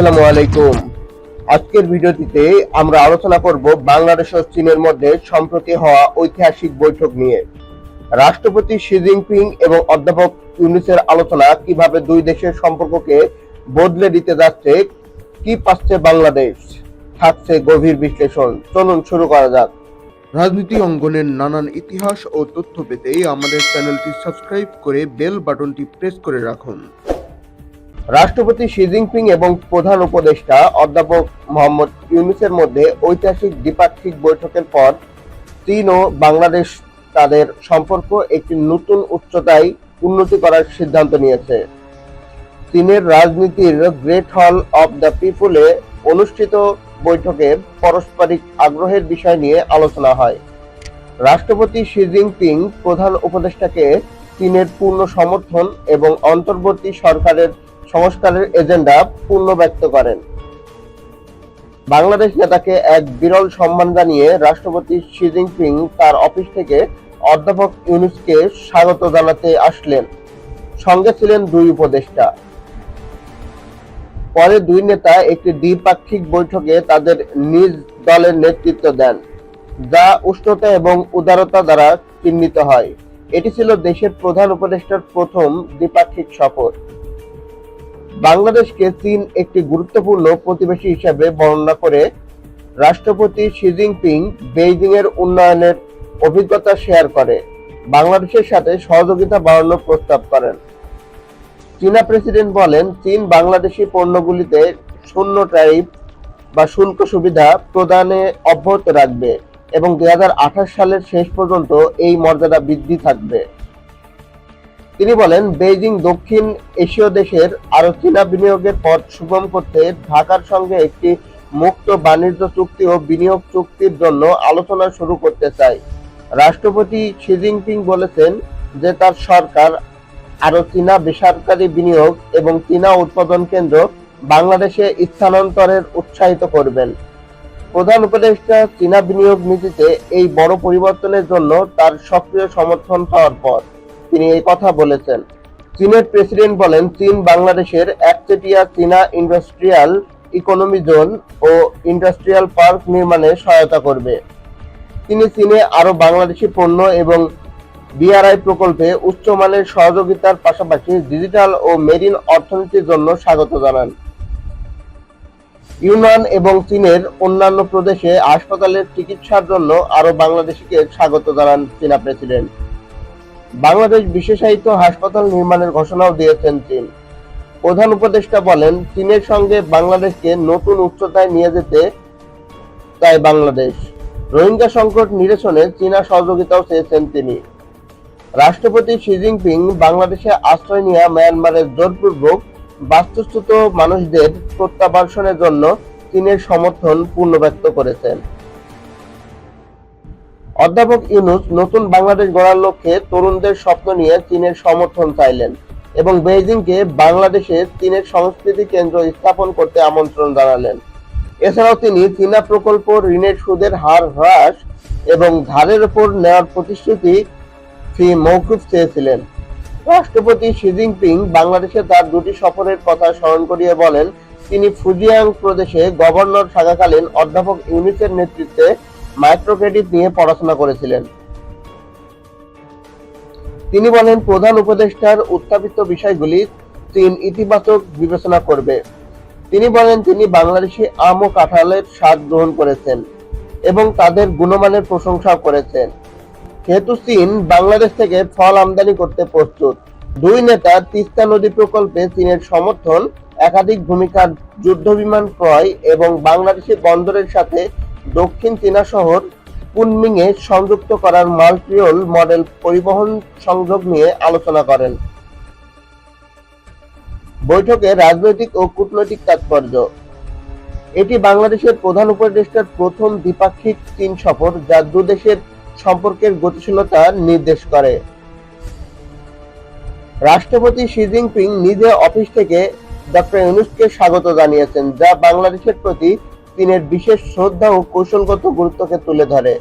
আসসালামু আলাইকুম। আজকের ভিডিওটিতে আমরা আলোচনা করব বাংলাদেশ ও চীনের মধ্যে সম্প্রতি হওয়া ঐতিহাসিক বৈঠক নিয়ে। রাষ্ট্রপতি শি জিনপিং এবং অধ্যাপক ইউনুসের আলোচনা কীভাবে দুই দেশের সম্পর্ককে বদলে দিতে যাচ্ছে, কি পাচ্ছে বাংলাদেশ, থাকছে গভীর বিশ্লেষণ। চলুন শুরু করা যাক। রাজনীতি অঙ্গনের নানান ইতিহাস ও তথ্য পেতে আমাদের চ্যানেলটি সাবস্ক্রাইব করে বেল বাটনটি প্রেস করে রাখুন। রাষ্ট্রপতি শি জিনপিং এবং প্রধান উপদেষ্টা অধ্যাপক মোহাম্মদ ইউনুসের মধ্যে ঐতিহাসিক দ্বিপাক্ষিক বৈঠকের পর চীন ও বাংলাদেশ তাদের সম্পর্ক একটি নতুন উচ্চতায় উন্নতি করার সিদ্ধান্ত নিয়েছে। চীনের রাজনীতির গ্রেট হল অব দ্য পিপুলে অনুষ্ঠিত বৈঠকে পারস্পরিক আগ্রহের বিষয় নিয়ে আলোচনা হয়। রাষ্ট্রপতি শি জিনপিং প্রধান উপদেষ্টাকে চীনের পূর্ণ সমর্থন এবং অন্তর্বর্তী সরকারের সংস্কারের এজেন্ডা পূর্ণ ব্যক্ত করেন। বাংলাদেশ নেতাকে এক বিরল সম্মান জানিয়ে রাষ্ট্রপতি শি জিনপিং তার অফিস থেকে অধ্যাপক ইউনুসকে স্বাগত জানাতে আসলেন। সঙ্গে ছিলেন দুই উপদেষ্টা। পরে দুই নেতা একটি দ্বিপাক্ষিক বৈঠকে তাদের নিজ দলের নেতৃত্ব দেন, যা উষ্ণতা এবং উদারতা দ্বারা চিহ্নিত হয়। এটি ছিল দেশের প্রধান উপদেষ্টার প্রথম দ্বিপাক্ষিক সফর। বাংলাদেশকে চীন একটি গুরুত্বপূর্ণ প্রতিবেশী হিসেবে বর্ণনা করে রাষ্ট্রপতি শি জিনপিং বেইজিং এর উন্নয়নের অভিজ্ঞতা শেয়ার করে। বাংলাদেশের সাথে সহযোগিতা বাড়ানোর প্রস্তাব করেন। চীনা প্রেসিডেন্ট বলেন, চীন বাংলাদেশি পণ্যগুলিতে শূন্য ট্যারিফ বা শুল্ক সুবিধা প্রদানে অব্যাহত রাখবে এবং দু হাজার আঠাশ সালের শেষ পর্যন্ত এই মর্যাদা বৃদ্ধি থাকবে। তিনি বলেন, বেইজিং দক্ষিণ এশীয় দেশের আরও চীনা বিনিয়োগের পথ সুগম করতে ঢাকার সঙ্গে একটি মুক্ত বাণিজ্য চুক্তি ও বিনিয়োগ চুক্তির জন্য আলোচনা শুরু করতে চায় রাষ্ট্রপতি শি জিনপিং বলেছেন যে, তার সরকার আরও চীনা বেসরকারি বিনিয়োগ এবং চীনা উৎপাদন কেন্দ্র বাংলাদেশে স্থানান্তরের উৎসাহিত করবেন। প্রধান উপদেষ্টা চীনা বিনিয়োগ নীতিতে এই বড় পরিবর্তনের জন্য তার সক্রিয় সমর্থন পাওয়ার পর তিনি এই কথা বলেছেন। চীনের প্রেসিডেন্ট বলেন, চীন বাংলাদেশের একচেটিয়া চীনা ইন্ডাস্ট্রিয়াল ইকোনমি জোন ও ইন্ডাস্ট্রিয়াল পার্ক নির্মাণে সহায়তা করবে। তিনি চীনে আরও বাংলাদেশি পণ্য এবং বিআরআই প্রকল্পে উচ্চমানের সহযোগিতার পাশাপাশি ডিজিটাল ও মেরিন অর্থনীতির জন্য স্বাগত জানান। ইউনান এবং চীনের অন্যান্য প্রদেশে হাসপাতালের চিকিৎসার জন্য আরও বাংলাদেশিকে স্বাগত জানান চীনা প্রেসিডেন্ট। বাংলাদেশ বিশেষায়িত হাসপাতাল নির্মাণের ঘোষণাও দিয়েছেন চীন। প্রধান উপদেষ্টা বলেন, চীনের সঙ্গে বাংলাদেশকে নতুন উচ্চতায় নিয়ে যেতে চায় বাংলাদেশ। রোহিঙ্গা সংকট নিরসনে চীনা সহযোগিতাও চেয়েছেন তিনি। রাষ্ট্রপতি শি জিনপিং বাংলাদেশে আশ্রয় নেওয়া মায়ানমারের জোরপূর্বক বাস্তুচ্যুত মানুষদের প্রত্যাবাসনের জন্য চীনের সমর্থন পূর্ণ ব্যক্ত করেছেন। অধ্যাপক ইউনুস নতুন বাংলাদেশ গড়ার লক্ষ্যে তরুণদের স্বপ্ন নিয়ে চীনের সমর্থন চাইলেন এবং বেইজিংকে বাংলাদেশে চীনের সংস্কৃতি কেন্দ্র স্থাপন করতে আমন্ত্রণ জানালেন। এছাড়াও তিনি চীনা প্রকল্প, ঋণের সুদের হার হ্রাস এবং ধারের উপর নেওয়ার প্রতিশ্রুতি ফি মৌকুফ চেয়েছিলেন। রাষ্ট্রপতি শি জিনপিং বাংলাদেশে তার দুটি সফরের কথা স্মরণ করিয়ে বলেন, তিনি ফুজিয়াং প্রদেশে গভর্নর থাকাকালীন অধ্যাপক ইউনিসের নেতৃত্বে মাইক্রোক্রেডিট নিয়ে পড়াশোনা করেছিলেন। তিনি বলেন, প্রধান উপদেষ্টার উত্থাপিত বিষয়গুলি চীন ইতিবাচক বিবেচনা করবে। তিনি বলেন, তিনি বাংলাদেশি আম ও কাঁঠালের স্বাদ গ্রহণ করেছেন এবং তাদের গুণমানের প্রশংসা করেছেন। যেহেতু চীন বাংলাদেশ থেকে ফল আমদানি করতে প্রস্তুত, দুই নেতা তিস্তা নদী প্রকল্পে চীনের সমর্থন, একাধিক ভূমিকার যুদ্ধ বিমান ক্রয় এবং বাংলাদেশি বন্দরের সাথে দক্ষিণ চীনা শহর কুনমিংয়ে সংযুক্ত করার মাল্টিওল মডেল পরিবহন সংযোগ নিয়ে আলোচনা করেন। বৈঠকে রাজনৈতিক ও কূটনৈতিক তাৎপর্য। এটি বাংলাদেশের প্রধান উপদেষ্টার প্রথম দ্বিপাক্ষিক চীন সফর যা দুদেশের সম্পর্কের গতিশীলতা নির্দেশ করে। রাষ্ট্রপতি শি জিনপিং নিজে অফিস থেকে ডক্টর ইউনুসকে স্বাগত জানিয়েছেন, যা বাংলাদেশের প্রতি চীনের বিশেষ শ্রদ্ধা ও কৌশলগত গুরুত্বকে তুলে ধরে।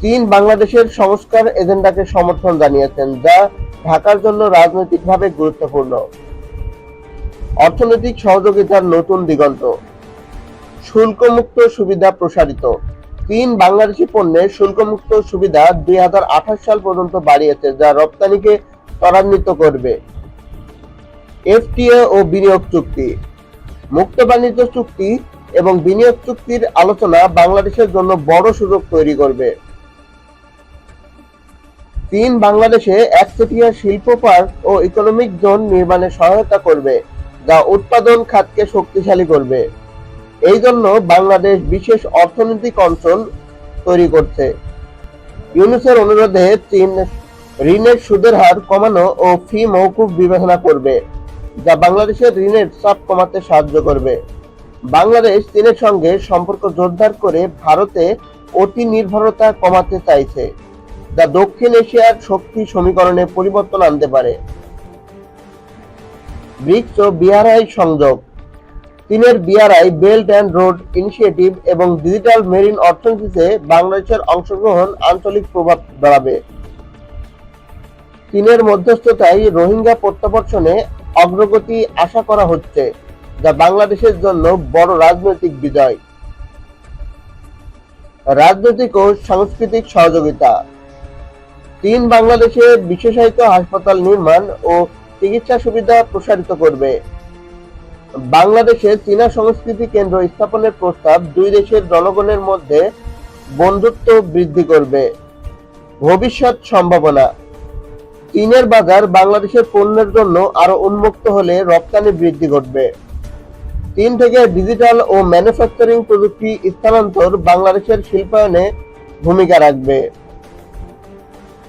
চীন বাংলাদেশের সংস্কার এজেন্ডাকে সমর্থন জানিয়েছেন, যা ঢাকার জন্য রাজনৈতিকভাবে গুরুত্বপূর্ণ। অর্থনৈতিক সহযোগিতার নতুন দিগন্ত। শুল্কমুক্ত সুবিধা প্রসারিত। চীন বাংলাদেশি পণ্যের শুল্কমুক্ত সুবিধা দুই হাজার আঠাশ সাল পর্যন্ত বাড়িয়েছে, যা রপ্তানিকে ত্বরান্বিত করবে। এফটিএ ও বিনিয়োগ চুক্তি। মুক্ত বাণিজ্য চুক্তি এবং বিনিয়োগ চুক্তির আলোচনা বাংলাদেশের জন্য বড় সুযোগ তৈরি করবে। চীন বাংলাদেশে একচেটিয়া শিল্প পার্ক ও ইকোনমিক জোন নির্মাণে সহায়তা করবে, যা উৎপাদন খাতকে শক্তিশালী করবে। এই জন্য বাংলাদেশ বিশেষ অর্থনৈতিক অঞ্চল তৈরি করছে। ইউনুসের অনুরোধে চীন ঋণের সুদের হার কমানো ও ফি মৌকুফ বিবেচনা করবে। যা বাংলাদেশের ঋণের চাপ কমাতে সাহায্য করবে। বাংলাদেশ চীনের সঙ্গে সম্পর্ক জোরদার করে ভারতে অতি নির্ভরতা কমাতে চাইছে। যা দক্ষিণ এশিয়ার শক্তি সমীকরণে পরিবর্তন আনতে পারে। ব্রিক্স ও বিআরআই সংযোগ। চীনের BRI, belt and road initiative এবং ডিজিটাল মেরিন অর্থনীতিতে বাংলাদেশের অংশগ্রহণ আঞ্চলিক প্রভাব বাড়াবে। চীনের মধ্যস্থতায় রোহিঙ্গা প্রত্যাবর্ষণে অগ্রগতি আশা করা হচ্ছে, যা বাংলাদেশের জন্য বড় রাজনৈতিক বিজয়। রাজনৈতিক ও সাংস্কৃতিক সহযোগিতা। চীন বাংলাদেশে বিশেষায়িত হাসপাতাল নির্মাণ ও চিকিৎসা সুবিধা প্রসারিত করবে। বাংলাদেশে চীনা সংস্কৃতি কেন্দ্র স্থাপনের প্রস্তাব দুই দেশের জনগণের মধ্যে বন্ধুত্ব বৃদ্ধি করবে। ভবিষ্যৎ সম্ভাবনা। চীনের বাজার বাংলাদেশের পণ্যের জন্য আরও উন্মুক্ত হলে রপ্তানি বৃদ্ধি ঘটবে। চীন থেকে ডিজিটাল ও ম্যানুফ্যাকচারিং প্রযুক্তি স্থানান্তর বাংলাদেশের শিল্পায়নে ভূমিকা রাখবে।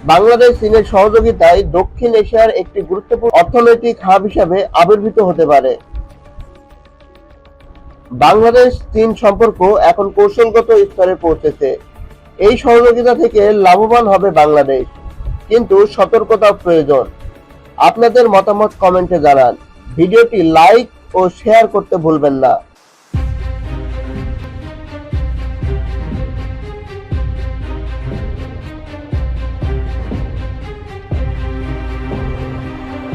বাংলাদেশ চীনের সহযোগিতায় দক্ষিণ এশিয়ার একটি গুরুত্বপূর্ণ অর্থনৈতিক হাব হিসাবে আবির্ভূত হতে পারে। বাংলাদেশ চীন সম্পর্ক এখন কৌশলগত স্তরে পৌঁছেছে। এই সহযোগিতা থেকে লাভবান হবে বাংলাদেশ। কিন্তু সতর্কতা প্রয়োজন। আপনাদের মতামত কমেন্টে জানান। ভিডিওটি লাইক ও শেয়ার করতে ভুলবেন না।